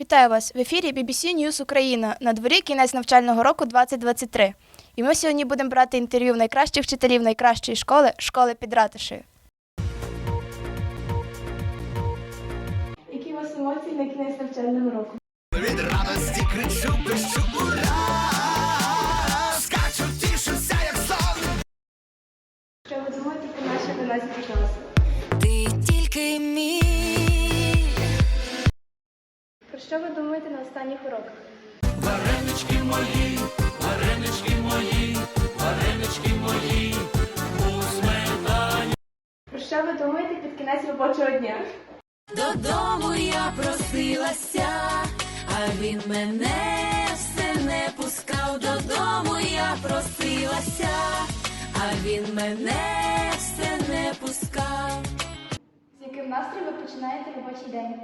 Вітаю вас в ефірі BBC News Україна. На дворі кінець навчального року 2023. І ми сьогодні будемо брати інтерв'ю в найкращих вчителів найкращої школи школи під ратишею. Які у вас емоції на кінець навчального року? Від радості кричу, пишу ура! Скачу, тішуся, як сон! Що ви думаєте про наші 11 класи? Ти тільки мій. Що ви думаєте на останніх уроках? Варенички мої, варенички мої, варенички мої, у сметані. Про що ви думаєте під кінець робочого дня? Додому я просилася, а він мене все не пускав. Додому я просилася, а він мене все не пускав. З яким настроєм ви починаєте робочий день?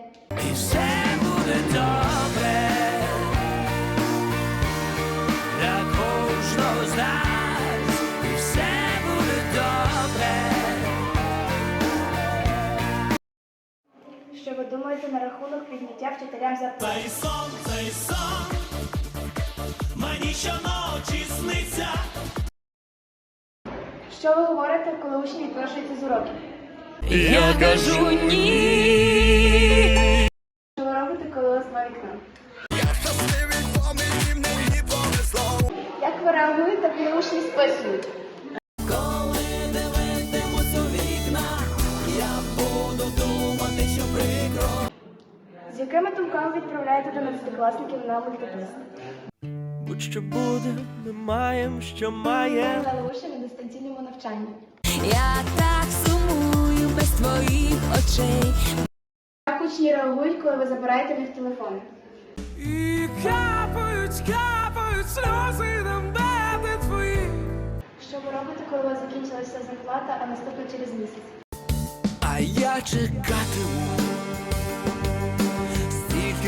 І все Цей сон, цей сон, мені щоночі сниться. Що ви говорите, коли учні відпрошуються з уроків? Я кажу ні. Що ви робите, коли у вас два вікна? Як ви реагуєте, коли учні списують? Якими думками відправляєте 11-класників на мультитест? Будь-що буде, ми маємо, що маємо. Дали учні на дистанційному навчанні. Я так сумую без твоїх очей. Як учні реагують, коли ви забираєте в них телефони? І капають, капають сльози на мене твої. Що ви робите, коли у вас закінчилася зарплата, а наступна через місяць? А я чекатиму.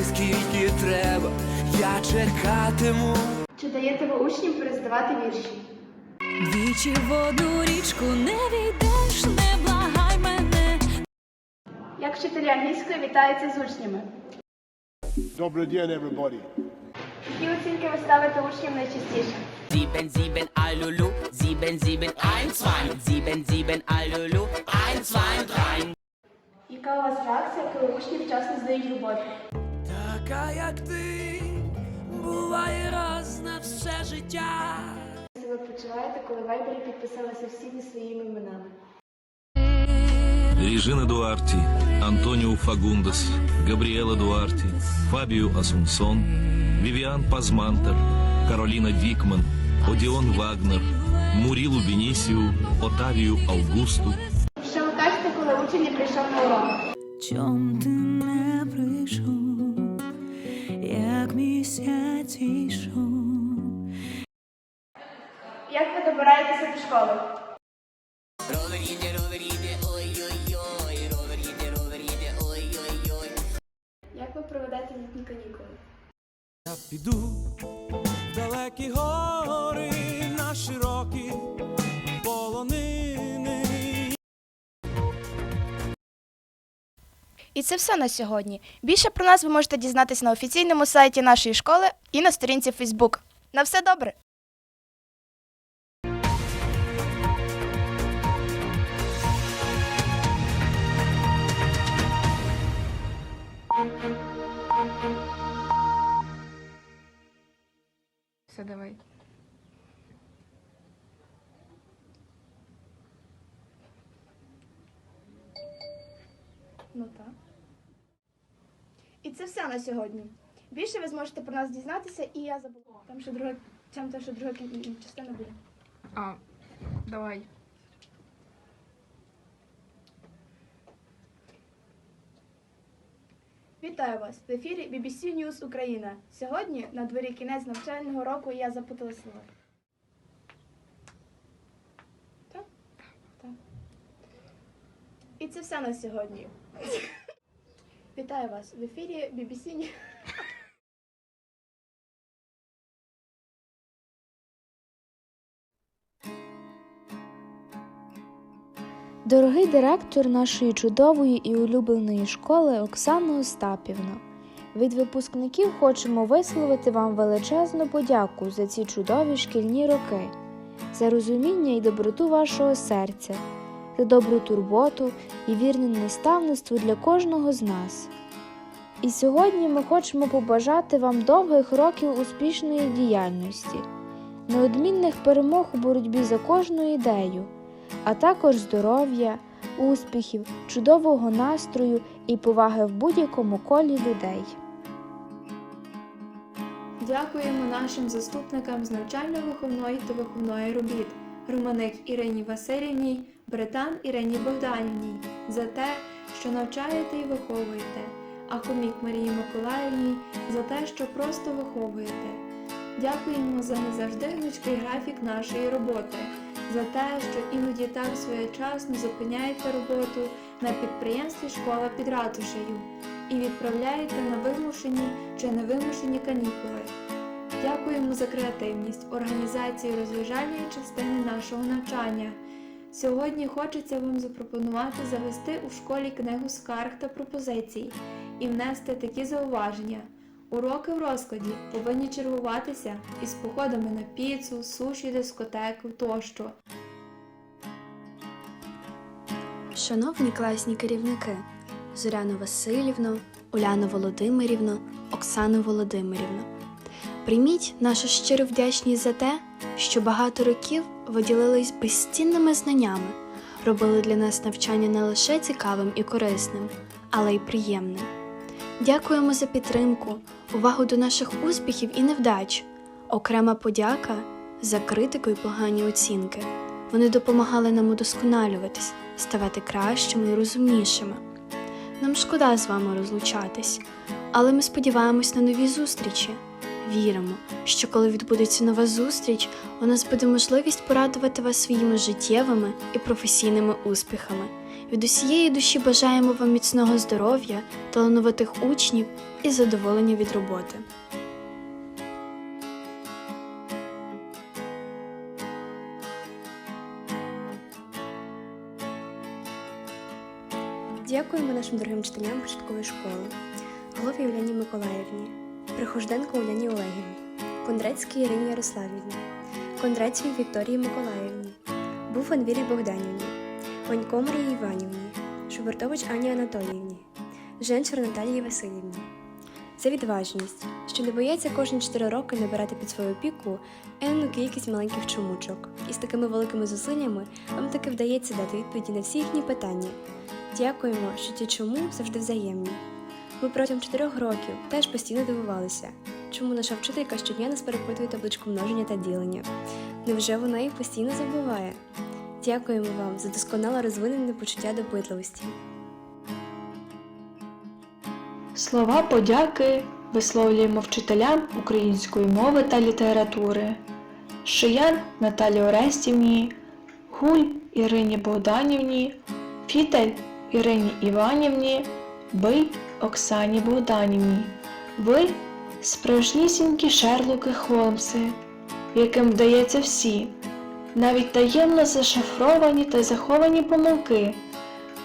Скільки треба, я чекатиму. Чи даєте ви учням перездавати вірші? Двічі в одну річку не війдеш, не благай мене. Як вчителі англійської вітаються з учнями? Добрый день, everybody. Які оцінки ви ставите учням найчастіше? Sieben, sieben, Alulu, sieben, sieben, ein, zwei, sieben, sieben, Alulu, ein, zwei, drei. Яка у вас реакція, коли учні вчасно здають роботу? Така, як ти, буває раз на все життя. Ви почуваєте, коли Вайбері підписалися всі зі своїми іменами? Режина Дуарти, Антонио Фагундес, Габриэла Дуарти, Фабио Асунсон, Вивиан Пазмантер, Каролина Дикман, Одион Вагнер, Мурилу Бенисиу, Отавию Аугусту, Що ви кажете, коли учень прийшов на урок? Чом ти місяць. Як ви добираєтеся до школи? Як ви проведете літні канікули? Я піду І це все на сьогодні. Більше про нас ви можете дізнатись на офіційному сайті нашої школи і на сторінці Facebook. На все добре! Все, давай. Ну так. І це все на сьогодні. Більше ви зможете про нас дізнатися, і я забула. Там ще друга, там та ще друга частина буде. А, давай. Вітаю вас в ефірі BBC News Україна. Сьогодні на дворі кінець навчального року і я запутала слова. Так? Так. І це все на сьогодні. Вітаю вас в ефірі BBC Дорогий директор нашої чудової і улюбленої школи Оксана Остапівна, Від випускників хочемо висловити вам величезну подяку за ці чудові шкільні роки, за розуміння і доброту вашого серця, за добру турботу і вірне наставництво для кожного з нас. І сьогодні ми хочемо побажати вам довгих років успішної діяльності, неодмінних перемог у боротьбі за кожну ідею, а також здоров'я, успіхів, чудового настрою і поваги в будь-якому колі людей. Дякуємо нашим заступникам з навчально-виховної та виховної робіт Романик Ірині Васильівній, Британ Ірині Богданівній за те, що навчаєте і виховуєте, а комік Марії Миколаївній за те, що просто виховуєте. Дякуємо за не завжди гнучкий графік нашої роботи, за те, що іноді так своєчасно зупиняєте роботу на підприємстві школа під ратушею і відправляєте на вимушені чи невимушені канікули. Дякуємо за креативність, організацію розважальної частини нашого навчання. Сьогодні хочеться вам запропонувати завести у школі книгу скарг та пропозицій і внести такі зауваження. Уроки в розкладі повинні чергуватися із походами на піцу, суші, дискотеку тощо. Шановні класні керівники, Зоряну Васильівну, Уляну Володимирівну, Оксану Володимирівну. Прийміть нашу щиру вдячність за те, що багато років ви ділились безцінними знаннями, робили для нас навчання не лише цікавим і корисним, але й приємним. Дякуємо за підтримку, увагу до наших успіхів і невдач. Окрема подяка за критику і погані оцінки. Вони допомагали нам удосконалюватись, ставати кращими і розумнішими. Нам шкода з вами розлучатись, але ми сподіваємось на нові зустрічі. Віримо, що коли відбудеться нова зустріч, у нас буде можливість порадувати вас своїми життєвими і професійними успіхами. Від усієї душі бажаємо вам міцного здоров'я, талановитих учнів і задоволення від роботи. Дякуємо нашим дорогим вчителям початкової школи, голові Уляні Миколаївні, Прихожденко Уляні Олегівні, Кондрецькій Ірині Ярославівні, Кондрецькій Вікторії Миколаївні, Буфан Вірі Богданівні, Ванько Марії Іванівні, Шубертович Ані Анатоліївні, Женчур Наталії Васильівні. За відважність, що не бояться кожні 4 роки набирати під свою опіку енну кількість маленьких чомучок, і з такими великими зусиллями вам таки вдається дати відповіді на всі їхні питання. Дякуємо, що ті чому завжди взаємні. Ми протягом чотирьох років теж постійно дивувалися, чому наша вчителька щодня нас перепитує табличку множення та ділення. Невже вона їх постійно забуває? Дякуємо вам за досконало розвинене почуття допитливості. Слова подяки висловлюємо вчителям української мови та літератури, Шиян Наталі Орестівні, Гуль Ірині Богданівні, Фітель Ірині Іванівні, Бий Оксані Богданівні. Ви справжнісінькі Шерлоки Холмси, яким вдається всі, навіть таємно зашифровані та заховані помилки,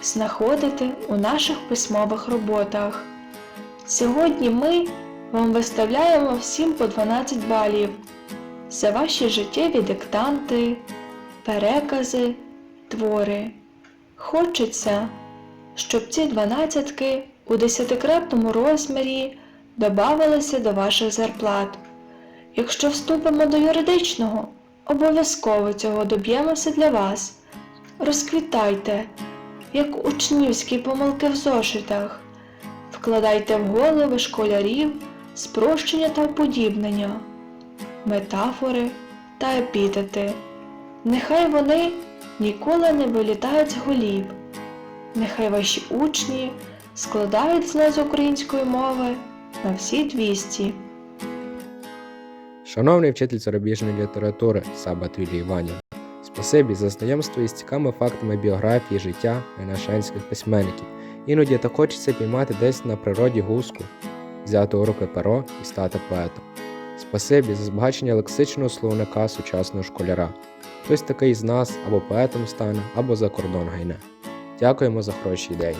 знаходити у наших письмових роботах. Сьогодні ми вам виставляємо всім по 12 балів за ваші життєві диктанти, перекази, твори. Хочеться, щоб ці дванадцятки у десятикратному розмірі додавалися до ваших зарплат. Якщо вступимо до юридичного, обов'язково цього доб'ємося для вас. Розквітайте, як учнівські помилки в зошитах. Вкладайте в голови школярів спрощення та уподібнення, метафори та епітети. Нехай вони ніколи не вилітають з голів. Нехай ваші учні складають зле з української мови на всі 200. Шановний вчитель зарубіжної літератури Сабат Юлія Іванівна, спасибі за знайомство із цікавими фактами біографії життя винашенських письменників. Іноді так хочеться піймати десь на природі гуску, взяти у руки перо і стати поетом. Спасибі за збагачення лексичного словника сучасного школяра. Хтось такий з нас або поетом стане, або за кордон гайне. Дякуємо за хороші ідеї.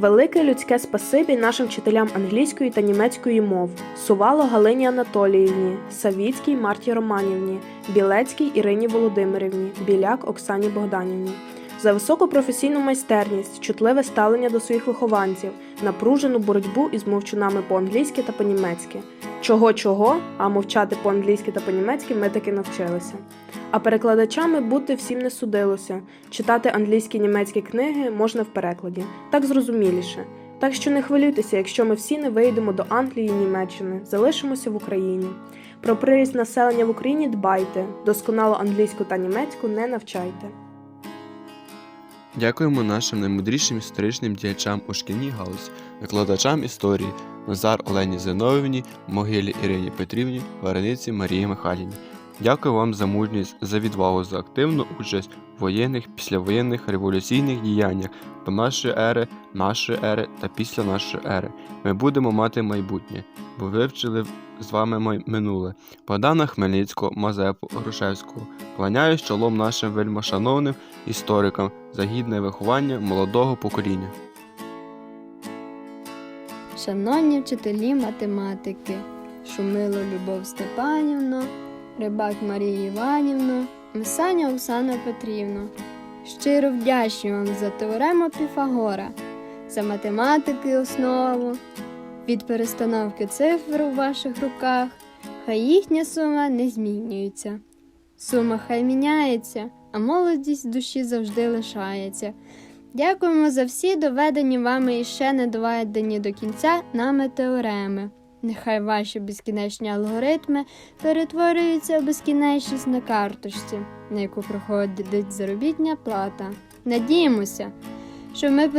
Велике людське спасибі нашим вчителям англійської та німецької мов Сувало Галині Анатоліївні, Савіцькій Марті Романівні, Білецькій Ірині Володимирівні, Біляк Оксані Богданівні. За високу професійну майстерність, чутливе ставлення до своїх вихованців, напружену боротьбу із мовчунами по-англійськи та по-німецьки. Чого чого, а мовчати по-англійськи та по-німецьки ми таки навчилися. А перекладачами бути всім не судилося. Читати англійські німецькі книги можна в перекладі, так зрозуміліше. Так що не хвилюйтеся, якщо ми всі не вийдемо до Англії і Німеччини, залишимося в Україні. Про приріст населення в Україні дбайте, досконало англійську та німецьку не навчайте. Дякуємо нашим наймудрішим історичним діячам у шкільній галузі, викладачам історії Назар Олені Зиновівні, Могилі Ірині Петрівні, Варениці Марії Михайлівні. Дякую вам за мужність, за відвагу, за активну участь в воєнних, післявоєнних революційних діяннях до нашої ери, нашої ери та після нашої ери. Ми будемо мати майбутнє, бо вивчили з вами минуле. Богдана Хмельницького, Мазепу, Грушевського. Кланяюсь чолом нашим вельмошановним історикам за гідне виховання молодого покоління. Шановні вчителі математики, Шумило Любов Степанівно, Рибак Марія Іванівна, Месаня Оксана Петрівна. Щиро вдячні вам за теорему Піфагора, за математики основу, від перестановки цифр у ваших руках, хай їхня сума не змінюється. Сума хай міняється, а молодість душі завжди лишається. Дякуємо за всі доведені вами і ще не доведені до кінця нами теореми. Нехай ваші безкінечні алгоритми перетворюються в безкінечність на карточці, на яку проходить заробітня плата. Надіємося, що ми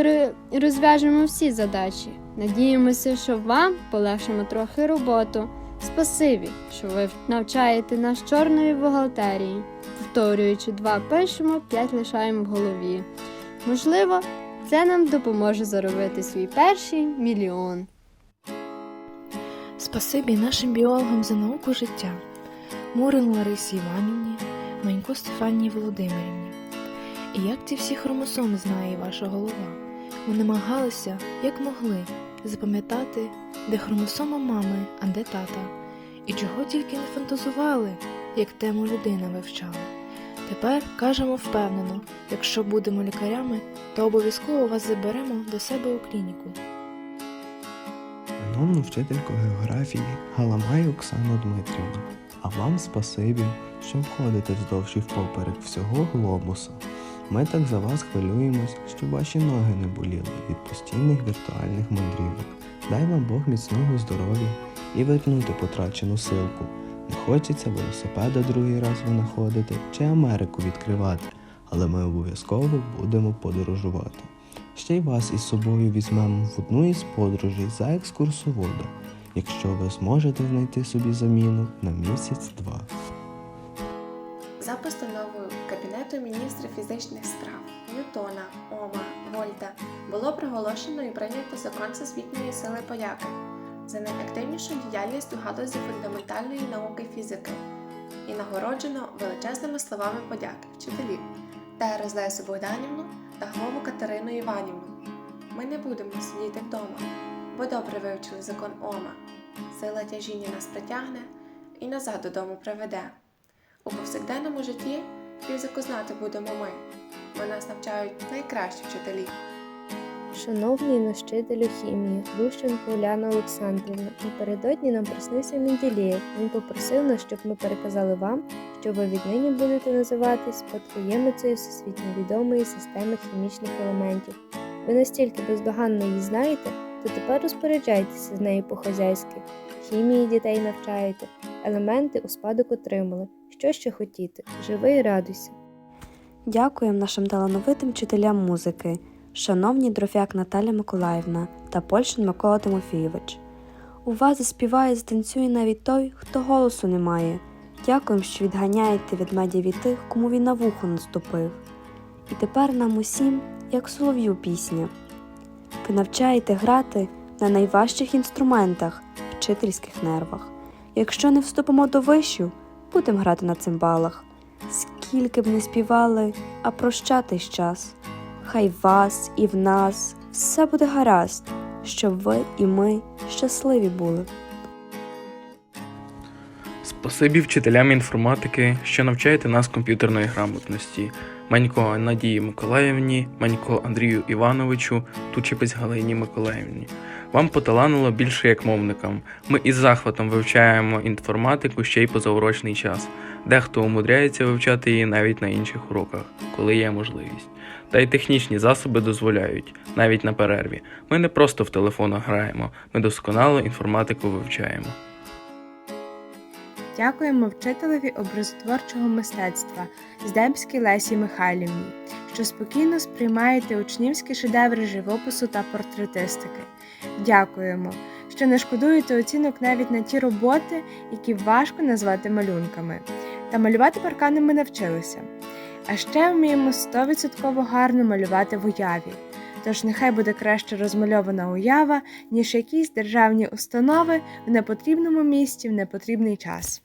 розв'яжемо всі задачі. Надіємося, що вам полегшимо трохи роботу. Спасибі, що ви навчаєте нас чорної бухгалтерії. Повторюючи два пишемо, п'ять лишаємо в голові. Можливо, це нам допоможе заробити свій перший мільйон. Спасибі нашим біологам за науку життя, Мурин Ларисі Іванівні, Манько Стефанії Володимирівні. І як ці всі хромосоми знає ваша голова, ми намагалися, як могли, запам'ятати, де хромосома мами, а де тата, і чого тільки не фантазували, як тему людина вивчали. Тепер кажемо впевнено, якщо будемо лікарями, то обов'язково вас заберемо до себе у клініку. Шановну вчительку географії Галамай Оксану Дмитрівну, а вам спасибі, що входите вздовж і впоперек всього глобуса. Ми так за вас хвилюємось, щоб ваші ноги не боліли від постійних віртуальних мандрівок. Дай вам Бог міцного здоров'я і вернути потрачену силку. Не хочеться велосипеда другий раз винаходити чи Америку відкривати, але ми обов'язково будемо подорожувати. Ще й вас із собою візьмемо в одну із подорожей за екскурсовода, якщо ви зможете знайти собі заміну на місяць-два. За постановою Кабінету міністрів фізичних справ Ньютона, Ома, Вольта було проголошено і прийнято закон Всесвітньої сили подяки за найактивнішу діяльність у галузі фундаментальної науки фізики і нагороджено величезними словами подяки вчителів Терез Лесю Богданівну та голову Катерину Іванівну. Ми не будемо сидіти вдома, бо добре вивчили закон Ома. Сила тяжіння нас притягне і назад додому приведе. У повсякденному житті фізику знати будемо ми, бо нас навчають найкращі вчителі. Шановний наш вчителю хімії, Глущенко Уляна Олександрівна, напередодні нам приснився Менділєєв. Він попросив нас, щоб ми переказали вам, що ви віднині будете називатись спадкоємицею всесвітньо відомої системи хімічних елементів. Ви настільки бездоганно її знаєте, то тепер розпоряджайтеся з нею по-хазяйськи. Хімії дітей навчаєте, елементи у спадок отримали. Що ще хотіти? Живи і радуйся. Дякуємо нашим талановитим вчителям музики, шановні Дрофяк Наталя Миколаївна та Польшин Микола Тимофійович. У вас заспіває, затанцює навіть той, хто голосу не має. Дякуємо, що відганяєте від медіа від тих, кому він на вухо наступив. І тепер нам усім, як солов'ю пісня. Ви навчаєте грати на найважчих інструментах, вчительських нервах. Якщо не вступимо до вищу, будемо грати на цимбалах. Скільки б не співали, а прощатись час. Хай вас і в нас все буде гаразд, щоб ви і ми щасливі були. Спасибі вчителям інформатики, що навчаєте нас комп'ютерної грамотності. Манько Надії Миколаївні, Манько Андрію Івановичу, Тучепець Галині Миколаївні. Вам поталанило більше як мовникам. Ми із захватом вивчаємо інформатику ще й позаурочний час. Дехто умудряється вивчати її навіть на інших уроках, коли є можливість. Та й технічні засоби дозволяють, навіть на перерві. Ми не просто в телефонах граємо, ми досконало інформатику вивчаємо. Дякуємо вчителеві образотворчого мистецтва Здебській Лесі Михайлівні, що спокійно сприймаєте учнівські шедеври живопису та портретистики. Дякуємо, що не шкодуєте оцінок навіть на ті роботи, які важко назвати малюнками. Та малювати паркани ми навчилися. А ще вміємо 100% гарно малювати в уяві. Тож нехай буде краще розмальована уява, ніж якісь державні установи в непотрібному місці в непотрібний час.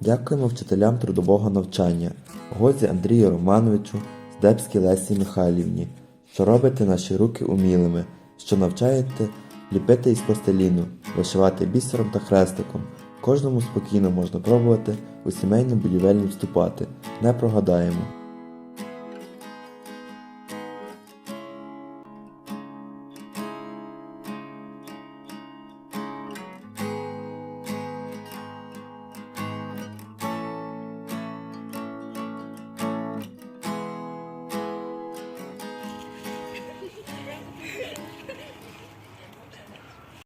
Дякуємо вчителям трудового навчання, Гозі Андрію Романовичу, Здебській Лесі Михайлівні, що робите наші руки умілими, що навчаєте ліпити із пластиліну, вишивати бісером та хрестиком. Кожному спокійно можна пробувати у сімейну будівельню вступати, не прогадаємо.